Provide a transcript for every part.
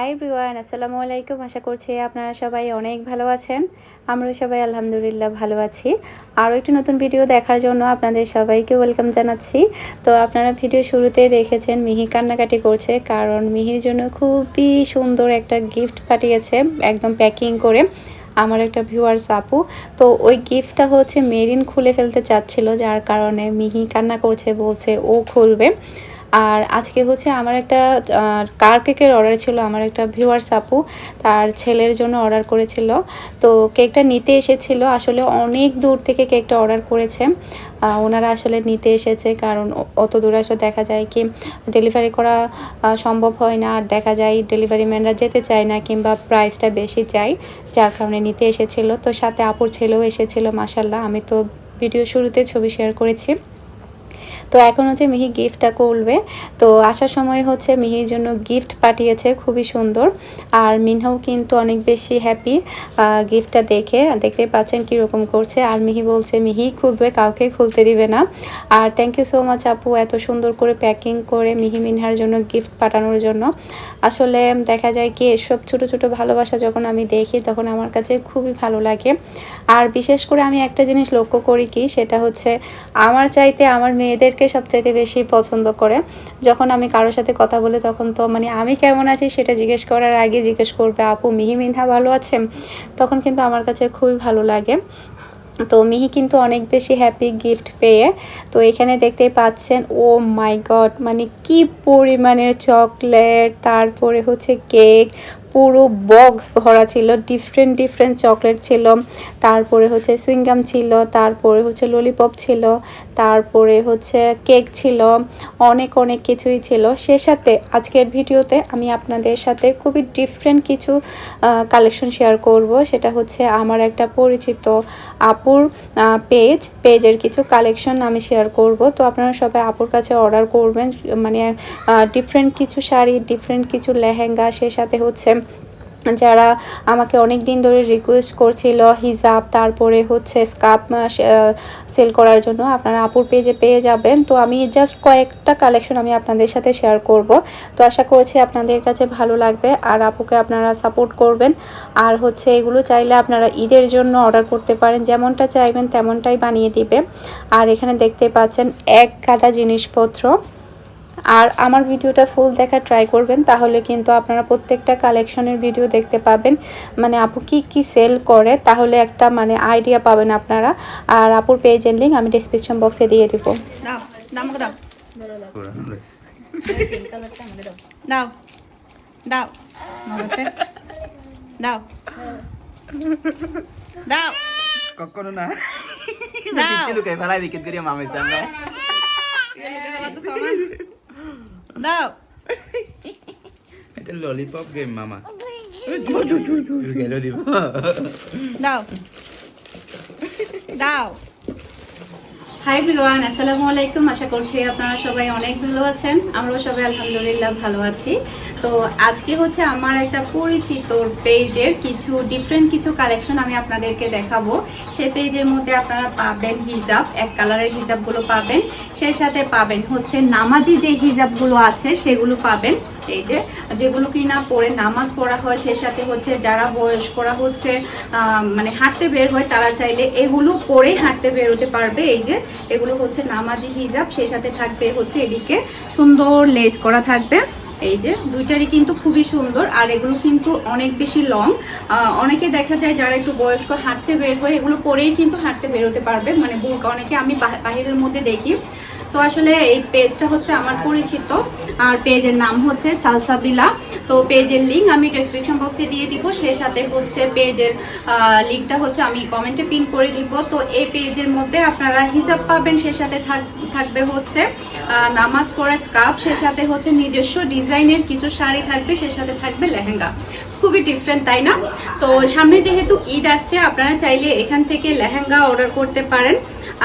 High ব্রিওয়ান আসসালামু আলাইকুম। আশা করছি আপনারা সবাই অনেক ভালো আছেন। আমরা সবাই আলহামদুলিল্লাহ ভালো আছি। আরও একটি নতুন ভিডিও দেখার জন্য আপনাদের সবাইকে ওয়েলকাম জানাচ্ছি। তো আপনারা ভিডিও শুরুতে দেখেছেন মিহি কান্নাকাটি করছে, কারণ মিহির জন্য খুবই সুন্দর একটা গিফট পাঠিয়েছে, একদম প্যাকিং করে। আমার একটা ভিউয়ার্স আপু, তো ওই গিফটটা হচ্ছে মেরিন খুলে ফেলতে চাচ্ছিল, যার কারণে মিহি কান্না করছে, বলছে ও খুলবে। আর আজকে হচ্ছে আমার একটা কার কেকের অর্ডার ছিল, আমার একটা ভিউয়ার্স আপু, তার ছেলের জন্য অর্ডার করেছিল। তো কেকটা নিতে এসেছিল, আসলে অনেক দূর থেকে কেকটা অর্ডার করেছে। ওনারা আসলে নিতে এসেছে, কারণ অত দূর আসলে দেখা যায় কি ডেলিভারি করা সম্ভব হয় না। আর দেখা যায় ডেলিভারি ম্যানরা যেতে চায় না, কিংবা প্রাইসটা বেশি চাই যার কারণে নিতে এসেছিল। তো সাথে আপুর ছেলেও এসেছিল মাসাল্লাহ আমি তো ভিডিও শুরুতে ছবি শেয়ার করেছি। তো এখন হচ্ছে মিহি গিফটটা করবে তো আসার সময় হচ্ছে মিহির জন্য গিফট পাঠিয়েছে, খুবই সুন্দর। আর মিনহাও কিন্তু অনেক বেশি হ্যাপি গিফটটা দেখে। দেখতে পাচ্ছেন কীরকম করছে। আর মিহি বলছে, মিহি, খুলবে, কাউকে খুলতে দিবে না। আর থ্যাংক ইউ সো মাচ আপু এত সুন্দর করে প্যাকিং করে মিহি মিনহার জন্য গিফট পাঠানোর জন্য। আসলে দেখা যায় কি, এসব ছোট ছোট ভালোবাসা যখন আমি দেখি, তখন আমার কাছে খুবই ভালো লাগে। আর বিশেষ করে আমি একটা জিনিস লক্ষ্য করি কি, সেটা হচ্ছে আমার চাইতে আমার মেয়েদেরকে সবচাইতে বেশি পছন্দ করে। যখন আমি কারোর সাথে কথা বলি তখন তো মানে আমি কেমন আছি সেটা জিজ্ঞেস করার আগে জিজ্ঞেস করবে, আপু, মিহি, মিনহা ভালো আছে তখন কিন্তু আমার কাছে খুবই ভালো লাগে। তো মিহি কিন্তু অনেক বেশি হ্যাপি গিফট পেয়ে, তো এখানে দেখতেই পাচ্ছেন ও মাই গড মানে কি পরিমাণের চকলেট তারপরে হচ্ছে কেক পুরো বক্স ভরা ছিল ডিফারেন্ট ডিফারেন্ট চকলেট ছিল, তারপরে হচ্ছে সুইংগাম ছিল, তারপরে হচ্ছে ললিপপ ছিল, তারপরে হচ্ছে কেক ছিল, অনেক অনেক কিছুই ছিল। সে সাথে আজকের ভিডিওতে আমি আপনাদের সাথে খুবই ডিফারেন্ট কিছু কালেকশন শেয়ার করব। সেটা হচ্ছে আমার একটা পরিচিত আপুর পেজ পেজের কিছু কালেকশন আমি শেয়ার করব। তো আপনারা সবাই আপুর কাছে অর্ডার করবেন মানে ডিফারেন্ট কিছু শাড়ি ডিফারেন্ট কিছু লেহেঙ্গা, সে সাথে হচ্ছে যারা আমাকে অনেক দিন ধরে রিকোয়েস্ট করছিল হিজাব, তারপরে হচ্ছে স্কার্প সেল করার জন্য, আপনারা আপুর পেজে পেয়ে যাবেন। তো আমি জাস্ট কয়েকটা কালেকশন আমি আপনাদের সাথে শেয়ার করব। তো আশা করছি আপনাদের কাছে ভালো লাগবে আর আপুকে আপনারা সাপোর্ট করবেন। আর হচ্ছে এগুলো চাইলে আপনারা ঈদের জন্য অর্ডার করতে পারেন। যেমনটা চাইবেন তেমনটাই বানিয়ে দিবে। আর এখানে দেখতে পাচ্ছেন এক গাদা জিনিসপত্র। আর আমার ভিডিওটা ফুল দেখা ট্রাই করবেন তাহলে কিন্তু আপনারা প্রত্যেকটা কালেকশনের ভিডিও দেখতে পাবেন। মানে আপু কি কি সেল করে তাহলে একটা মানে আইডিয়া পাবেন আপনারা। আর আপুর পেজের লিঙ্ক আমি ডিসক্রিপশন বক্সে দিয়ে দিব। দাও কখনো না। দাও। লুকাই ফেলাই দিকে মামের সামনে। দাও এটা ললিপপ গেম মামা দাও দাও হাই ব্রিওয়ান আসসালামু আলাইকুম আশা করছি আপনারা সবাই অনেক ভালো আছেন। আমরাও সবাই আলহামদুলিল্লাহ ভালো আছি। তো আজকে হচ্ছে আমার একটা পরিচিত পেজের কিছু ডিফারেন্ট কিছু কালেকশন আমি আপনাদেরকে দেখাবো। সেই পেজের মধ্যে আপনারা পাবেন হিজাব, এক কালারের হিজাবগুলো পাবেন। সেই সাথে পাবেন হচ্ছে নামাজি যে হিজাবগুলো আছে, সেগুলো পাবেন। এই যে যেগুলো কি না পরে নামাজ পড়া হয় সে সাথে হচ্ছে যারা বয়স্করা হচ্ছে মানে হাঁটতে বের হয়, তারা চাইলে এগুলো পরেই হাঁটতে বের হতে পারবে। এই যে এগুলো হচ্ছে নামাজি হিজাব সে সাথে থাকবে হচ্ছে এদিকে সুন্দর লেস করা থাকবে। এই যে দুইটারই কিন্তু খুবই সুন্দর, আর এগুলো কিন্তু অনেক বেশি লং। অনেকে দেখা যায় যারা একটু বয়স্ক হাঁটতে বের হয়, এগুলো পরেই কিন্তু হাঁটতে বের হতে পারবে। মানে বুরকা, অনেকে আমি বাহ- বাহিরের মধ্যে দেখি। তো আসলে এই পেজটা হচ্ছে আমার পরিচিত। আর পেজের নাম হচ্ছে সালসাবিলা তো পেজের লিঙ্ক আমি ডেসক্রিপশন বক্সে দিয়ে দিব। সে সাথে হচ্ছে পেজের লিঙ্কটা হচ্ছে আমি কমেন্টে পিন করে দিব। তো এই পেজের মধ্যে আপনারা হিসাব পাবেন। সে সাথে থাক- থাকবে হচ্ছে নামাজ পড়া স্কার্ফ, সে সাথে হচ্ছে নিজস্ব ডিজাইনের কিছু শাড়ি থাকবে, সে সাথে থাকবে লেহেঙ্গা। খুবই ডিফারেন্ট তাই না? তো সামনে যেহেতু ঈদ আসছে, আপনারা চাইলে এখান থেকে লেহেঙ্গা অর্ডার করতে পারেন।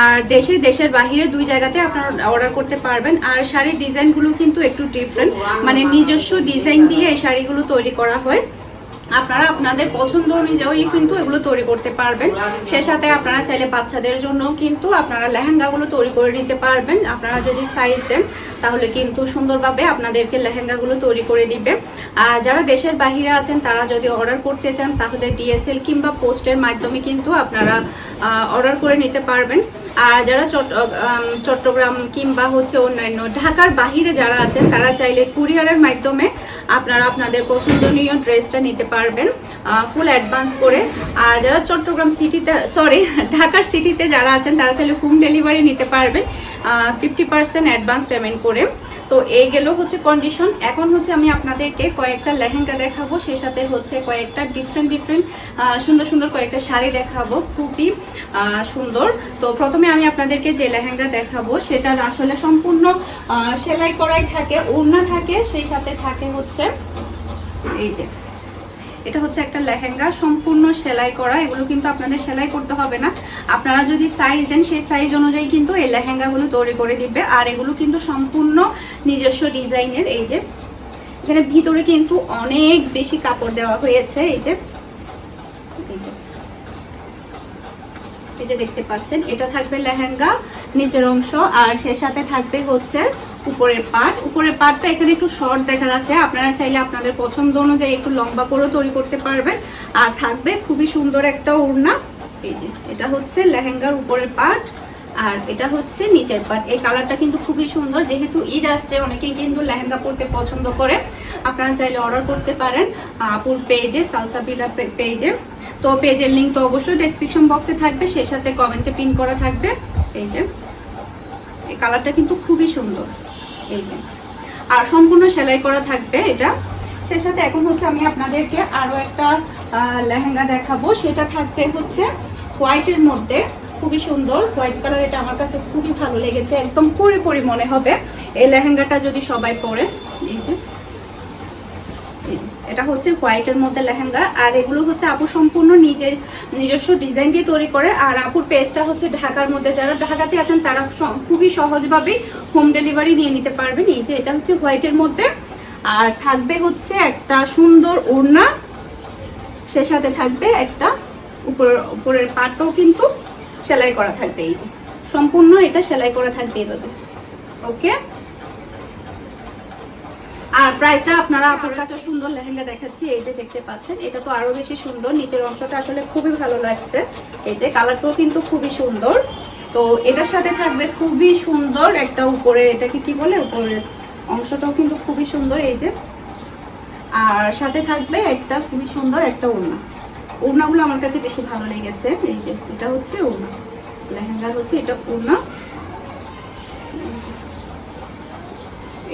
আর দেশে, দেশের বাহিরে দুই জায়গাতে আপনারা অর্ডার করতে পারবেন। আর শাড়ির ডিজাইনগুলো কিন্তু একটু ডিফারেন্ট মানে নিজস্ব ডিজাইন দিয়ে এই শাড়িগুলো তৈরি করা হয়। আপনারা আপনাদের পছন্দ অনুযায়ী কিন্তু এগুলো তৈরি করতে পারবেন। সে সাথে আপনারা চাইলে বাচ্চাদের জন্য কিন্তু আপনারা লেহেঙ্গাগুলো তৈরি করে নিতে পারবেন। আপনারা যদি সাইজ দেন, তাহলে কিন্তু সুন্দরভাবে আপনাদেরকে লেহেঙ্গাগুলো তৈরি করে দিবে। আর যারা দেশের বাহিরে আছেন, তারা যদি অর্ডার করতে চান, তাহলে ডিএসএল কিংবা পোস্টের মাধ্যমে কিন্তু আপনারা অর্ডার করে নিতে পারবেন। আর যারা চট্ট- চট্টগ্রাম কিংবা হচ্ছে অন্যান্য ঢাকার বাহিরে যারা আছেন, তারা চাইলে কুরিয়ারের মাধ্যমে আপনারা আপনাদের পছন্দনীয় ড্রেসটা নিতে পারবেন ফুল অ্যাডভান্স করে। আর যারা চট্টগ্রাম সিটিতে সরি ঢাকার সিটিতে যারা আছেন, তারা চাইলে হোম ডেলিভারি নিতে পারবেন ফিফটি পার্সেন্ট অ্যাডভান্স পেমেন্ট করে। তো এই গেল হচ্ছে কন্ডিশন এখন হচ্ছে আমি আপনাদেরকে কয়েকটা লেহেঙ্গা দেখাবো, সে সাথে হচ্ছে কয়েকটা ডিফারেন্ট ডিফারেন্ট সুন্দর সুন্দর কয়েকটা শাড়ি দেখাবো। খুবই সুন্দর। তো প্রথমে আমি আপনাদেরকে যে লেহেঙ্গা দেখাবো সেটার আসলে সম্পূর্ণ সেলাই করাই থাকে, ওড়না থাকে, সেই সাথে থাকে হচ্ছে, এই যে। এটা হচ্ছে একটা লেহেঙ্গা, সম্পূর্ণ সেলাই করা। এগুলো কিন্তু আপনাদের সেলাই করতে হবে না। আপনারা যদি সাইজ দেন, সেই সাইজ অনুযায়ী কিন্তু এই লেহেঙ্গাগুলো তৈরি করে দিবে। আর এগুলো কিন্তু সম্পূর্ণ নিজস্ব ডিজাইনের। এই যে, এখানে ভিতরে কিন্তু অনেক বেশি কাপড় দেওয়া হয়েছে। এই যে এই যে এই যে দেখতে পাচ্ছেন, এটা থাকবে লেহেঙ্গা নিচের অংশ। আর সে সাথে থাকবে হচ্ছে উপরের পাট। উপরের পাটটা এখানে একটু শর্ট দেখা যাচ্ছে। আপনারা চাইলে আপনাদের পছন্দ অনুযায়ী একটু লম্বা করেও তৈরি করতে পারবেন। আর থাকবে খুবই সুন্দর একটা ওড়না। এই যে, এটা হচ্ছে লেহেঙ্গার উপরের পাট। আর এটা হচ্ছে নিচের পাট। এই কালারটা কিন্তু খুবই সুন্দর। যেহেতু ঈদ আসছে, অনেকেই কিন্তু লেহেঙ্গা পরতে পছন্দ করে। আপনারা চাইলে অর্ডার করতে পারেন আপুর পেজে সালসাবিলা পেজে তো পেজের লিঙ্ক তো অবশ্যই ডেসক্রিপশন বক্সে থাকবে। সে সাথে কমেন্টে পিন করা থাকবে। যে, এই কালারটা কিন্তু খুবই সুন্দর। এই যে। আর সম্পূর্ণ সেলাই করা থাকবে এটা। সে সাথে এখন হচ্ছে আমি আপনাদেরকে আরও একটা লেহেঙ্গা দেখাবো। সেটা থাকবে হচ্ছে হোয়াইটের মধ্যে। খুবই সুন্দর। হোয়াইট কালার এটা আমার কাছে খুবই ভালো লেগেছে। একদম পরি মনে হবে। এই লেহেঙ্গাটা যদি সবাই পরে এই যে, এটা হচ্ছে হোয়াইটের মধ্যে লেহেঙ্গা, আর এগুলো হচ্ছে আপু সম্পূর্ণ নিজের, নিজস্ব ডিজাইন দিয়ে তৈরি করে, আর আপুর পেজটা হচ্ছে ঢাকার মধ্যে, যারা ঢাকাতে আছেন তারা খুবই সহজভাবে হোম ডেলিভারি নিয়ে নিতে পারবেন। এই যে এটা হচ্ছে হোয়াইটের মধ্যে, আর থাকবে হচ্ছে একটা সুন্দর ওড়না, সে সাথে থাকবে একটা উপরের উপরের পাটও কিন্তু সেলাই করা থাকবে। এই যে সম্পূর্ণ এটা সেলাই করা থাকবে এভাবে। ওকে আর প্রাইসটা আপনারা আপনার কাছে সুন্দর লেহেঙ্গা দেখাচ্ছি, এই যে দেখতে পাচ্ছেন, এটা তো আরও বেশি সুন্দর। নিচের অংশটা আসলে খুবই ভালো লাগছে। এই যে কালারটাও কিন্তু খুবই সুন্দর। তো এটার সাথে থাকবে খুবই সুন্দর একটা উপরের, এটাকে কি বলে? উপরের অংশটাও কিন্তু খুবই সুন্দর, এই যে। আর সাথে থাকবে একটা খুবই সুন্দর একটা ওড়না। ওড়নাগুলো আমার কাছে বেশি ভালো লেগেছে। এই যে, এটা হচ্ছে ওড়না। লেহেঙ্গার হচ্ছে এটা ওড়না।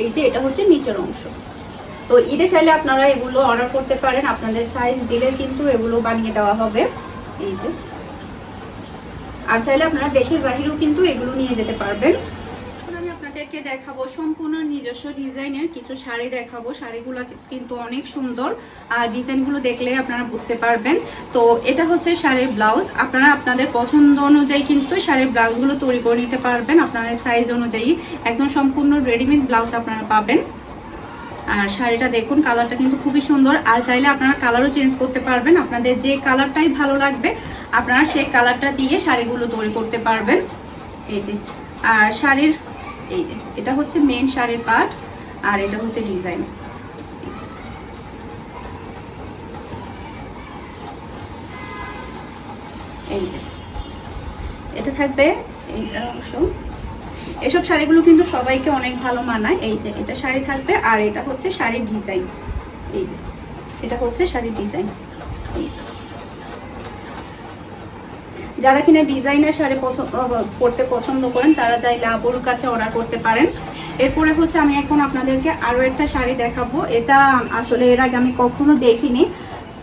এই যে এটা হচ্ছে নিচের অংশ। তো ঈদে চাইলে আপনারা এগুলো অর্ডার করতে পারেন। আপনাদের সাইজ দিলে কিন্তু এগুলো বানিয়ে দেওয়া হবে। এই যে। আর চাইলে আপনারা দেশের বাহিরেও কিন্তু এগুলো নিয়ে যেতে পারবেন। আপনাদেরকে দেখাবো। সম্পূর্ণ নিজস্ব ডিজাইনের কিছু শাড়ি দেখাবো। শাড়িগুলো কিন্তু অনেক সুন্দর। আর ডিজাইনগুলো দেখলে আপনারা বুঝতে পারবেন। তো এটা হচ্ছে শাড়ির ব্লাউজ। আপনারা আপনাদের পছন্দ অনুযায়ী কিন্তু শাড়ির ব্লাউজগুলো তৈরি করে নিতে পারবেন। আপনাদের সাইজ অনুযায়ী একদম সম্পূর্ণ রেডিমেড ব্লাউজ আপনারা পাবেন। আর শাড়িটা দেখুন কালারটা কিন্তু খুবই সুন্দর। আর চাইলে আপনারা কালারও চেঞ্জ করতে পারবেন। আপনাদের যে কালারটাই ভালো লাগবে, আপনারা সেই কালারটা দিয়ে শাড়িগুলো তৈরি করতে পারবেন। এই যে, আর শাড়ির এই যে, এটা হচ্ছে মেন শাড়ির পার্ট আর এটা হচ্ছে ডিজাইন এই যে, এটা থাকবে অংশ। এসব শাড়িগুলো কিন্তু সবাইকে অনেক ভালো মানায়। এই যে, এটা শাড়ি থাকবে আর এটা হচ্ছে শাড়ির ডিজাইন এই যে, এটা হচ্ছে শাড়ির ডিজাইন এই যে যারা কিনা ডিজাইনার শাড়ি পরতে পছন্দ করেন, তারা চাইলে আপুর কাছে অর্ডার করতে পারেন। এরপরে হচ্ছে আমি এখন আপনাদেরকে আরও একটা শাড়ি দেখাবো। এটা আসলে এর আগে আমি কখনো দেখিনি।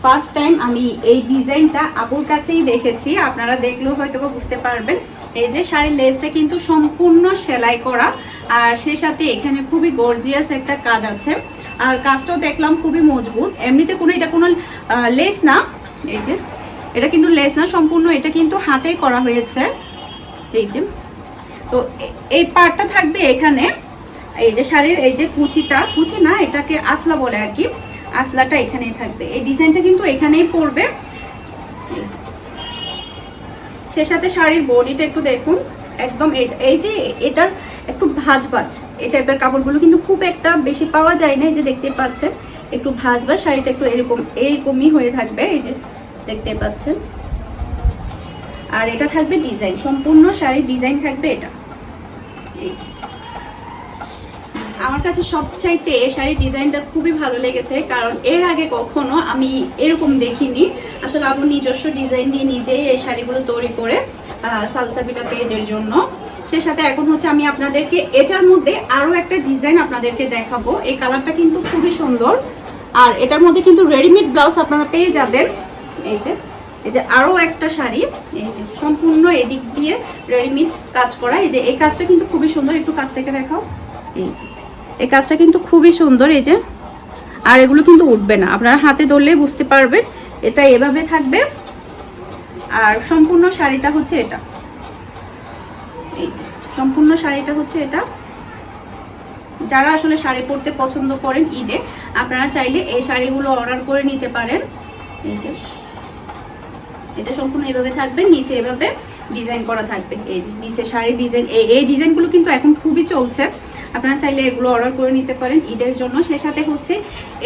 ফার্স্ট টাইম আমি এই ডিজাইনটা আপুর কাছেই দেখেছি। আপনারা দেখলেও হয়তো বুঝতে পারবেন। এই যে শাড়ির লেসটা কিন্তু সম্পূর্ণ সেলাই করা। আর সে সাথে এখানে খুবই গর্জিয়াস একটা কাজ আছে। আর কাজটাও দেখলাম খুবই মজবুত। এমনিতে কোনো এটা কোনো লেস না। এই যে এটা কিন্তু লেস না, সম্পূর্ণ এটা কিন্তু হাতেই করা হয়েছে। এই যে, তো এই পার্টটা থাকবে এখানে। এই যে শাড়ির এই যে কুচিটা, কুচি না, এটাকে আসলা বলে আর কি। আসলাটা এখানেই থাকবে। এই ডিজাইনটা কিন্তু এখানেই পড়বে। সে সাথে শাড়ির বডিটা একটু দেখুন। একদম এই যে এটার একটু ভাজ ভাজ, এই টাইপের কাপড়গুলো কিন্তু খুব একটা বেশি পাওয়া যায় না, এই যে দেখতে পাচ্ছেন। একটু ভাজ ভাজ শাড়িটা একটু এরকম, এইরকমই হয়ে থাকবে। এই যে দেখতে পাচ্ছেন। আর এটা থাকবে ডিজাইন, সম্পূর্ণ শাড়ির ডিজাইন থাকবে এটা। আমার কাছে সবচাইতে এই শাড়ির ডিজাইনটা খুবই ভালো লেগেছে, কারণ এর আগে কখনো আমি এরকম দেখিনি। আসলে আবু নিজস্ব ডিজাইন দিয়ে নিজেই এই শাড়িগুলো তৈরি করে সালসাবিলা পেজের জন্য। সে সাথে এখন হচ্ছে আমি আপনাদেরকে এটার মধ্যে আরও একটা ডিজাইন আপনাদেরকে দেখাবো। এই কালারটা কিন্তু খুবই সুন্দর। আর এটার মধ্যে কিন্তু রেডিমেড ব্লাউজ আপনারা পেয়ে যাবেন। এই যে এই যে আরও একটা শাড়ি, এই যে সম্পূর্ণ এদিক দিয়ে রেডিমেড কাজ করা। এই যে এই কাজটা কিন্তু খুবই সুন্দর, একটু কাছ থেকে দেখাও। এই যে, এই কাজটা কিন্তু খুবই সুন্দর, এই যে। আর এগুলো কিন্তু উঠবে না, আপনারা হাতে ধরলেই বুঝতে পারবেন, এটা এভাবে থাকবে। আর সম্পূর্ণ শাড়িটা হচ্ছে এটা। এই যে, সম্পূর্ণ শাড়িটা হচ্ছে এটা। যারা আসলে শাড়ি পরতে পছন্দ করেন ঈদে, আপনারা চাইলে এই শাড়িগুলো অর্ডার করে নিতে পারেন। এই যে এটা সম্পূর্ণ এভাবে থাকবে, নিচে এভাবে ডিজাইন করা থাকবে। এই যে নিচে শাড়ি ডিজাইন এই ডিজাইনগুলো কিন্তু এখন খুবই চলছে। আপনারা চাইলে এগুলো অর্ডার করে নিতে পারেন ঈদের জন্য। সে সাথে হচ্ছে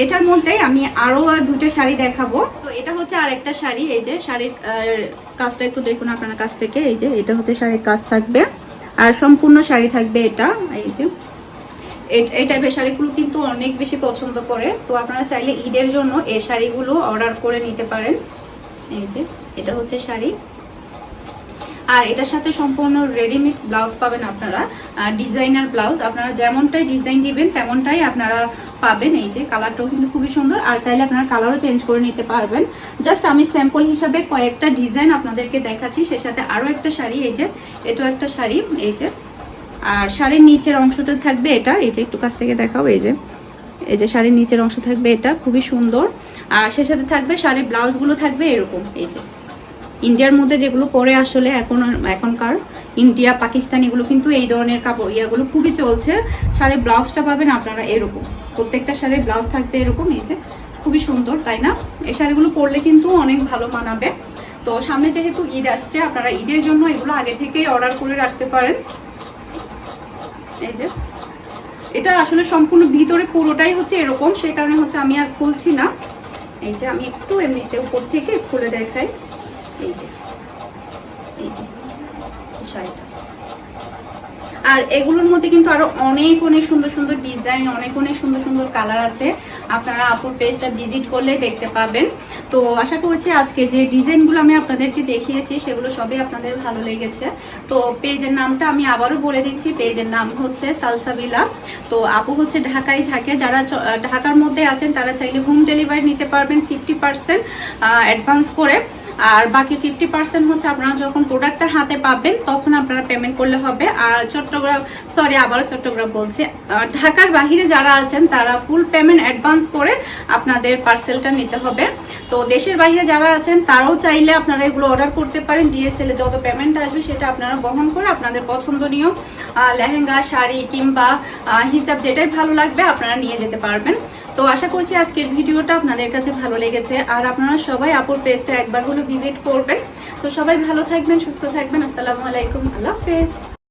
এটার মধ্যে আমি আরও দুটো শাড়ি দেখাবো। তো এটা হচ্ছে আর একটা শাড়ি, এই যে শাড়ির কাজটা একটু দেখুন আপনার কাছ থেকে। এই যে এটা হচ্ছে শাড়ির কাজ থাকবে। আর সম্পূর্ণ শাড়ি থাকবে এটা, এই যে। এই টাইপের শাড়িগুলো কিন্তু অনেক বেশি পছন্দ করে। তো আপনারা চাইলে ঈদের জন্য এই শাড়িগুলো অর্ডার করে নিতে পারেন। এই যে। এটা হচ্ছে শাড়ি। আর এটার সাথে সম্পূর্ণ রেডিমেড ব্লাউজ পাবেন আপনারা। ডিজাইনার ব্লাউজ আপনারা যেমনটাই ডিজাইন দিবেন, তেমনটাই আপনারা পাবেন। এই যে কালারটাও কিন্তু খুবই সুন্দর। আর চাইলে আপনারা কালারও চেঞ্জ করে নিতে পারবেন। জাস্ট আমি স্যাম্পল হিসাবে কয়েকটা ডিজাইন আপনাদেরকে দেখাচ্ছি। সে সাথে আরও একটা শাড়ি, এই যে, এটাও একটা শাড়ি, এই যে। আর শাড়ির নিচের অংশটা থাকবে এটা। এই যে একটু কাছ থেকে দেখাও, এই যে। এই যে শাড়ির নিচের অংশ থাকবে এটা। খুবই সুন্দর। আর সে সাথে থাকবে শাড়ির ব্লাউজগুলো থাকবে এরকম, এই যে। ইন্ডিয়ার মধ্যে যেগুলো পরে আসলে এখন এখনকার, ইন্ডিয়া, পাকিস্তান, এগুলো কিন্তু এই ধরনের কাপড় ইয়াগুলো খুবই চলছে। শাড়ির ব্লাউজটা পাবেন আপনারা এরকম। প্রত্যেকটা শাড়ির ব্লাউজ থাকবে এরকম, এই যে খুবই সুন্দর, তাই না? এই শাড়িগুলো পরলে কিন্তু অনেক ভালো মানাবে। তো সামনে যেহেতু ঈদ আসছে, আপনারা ঈদের জন্য এগুলো আগে থেকেই অর্ডার করে রাখতে পারেন। এই যে, এটা আসলে সম্পূর্ণ ভিতরে পুরোটাই হচ্ছে এরকম, সেই কারণে হচ্ছে আমি আর খুলছি না। এই যে আমি একটু এমনিতে উপর থেকে খুলে দেখাই। এই যে এই যে আর এগুলোর মধ্যে কিন্তু আরও অনেক অনেক সুন্দর সুন্দর ডিজাইন, অনেক অনেক সুন্দর সুন্দর কালার আছে। আপনারা আপুর পেজটা ভিজিট করলে দেখতে পাবেন। তো আশা করছি আজকে যে ডিজাইনগুলো আমি আপনাদেরকে দেখিয়েছি, সেগুলো সবই আপনাদের ভালো লেগেছে। তো পেজের নামটা আমি আবারও বলে দিচ্ছি। পেজের নাম হচ্ছে সালসাবিলা তো আপু হচ্ছে ঢাকায় থাকে। যারা ঢাকার মধ্যে আছেন, তারা চাইলে হোম ডেলিভারি নিতে পারবেন ফিফটি পার্সেন্ট অ্যাডভান্স করে। আর বাকি ফিফটি পার্সেন্ট হচ্ছে আপনারা যখন প্রোডাক্টটা হাতে পাবেন, তখন আপনারা পেমেন্ট করলে হবে। আর চট্টগ্রাম সরি আবারও চট্টগ্রাম বলছে ঢাকার বাহিরে যারা আছেন, তারা ফুল পেমেন্ট অ্যাডভান্স করে আপনাদের পার্সেলটা নিতে হবে। তো দেশের বাইরে যারা আছেন, তারাও চাইলে আপনারা এগুলো অর্ডার করতে পারেন। ডিএসএল এ যত পেমেন্ট আসবে, সেটা আপনারা বহন করে আপনাদের পছন্দনীয় লেহেঙ্গা, শাড়ি কিংবা হিসাব যেটাই ভালো লাগবে, আপনারা নিয়ে যেতে পারবেন। তো আশা করছি আজকের ভিডিওটা আপনাদের কাছে ভালো লেগেছে। আর আপনারা সবাই আপুর পেজটা একবার হলো ভিজিট করবেন। তো সবাই ভালো থাকবেন, সুস্থ থাকবেন। আসসালামু আলাইকুম। আল্লাহ হাফেজ।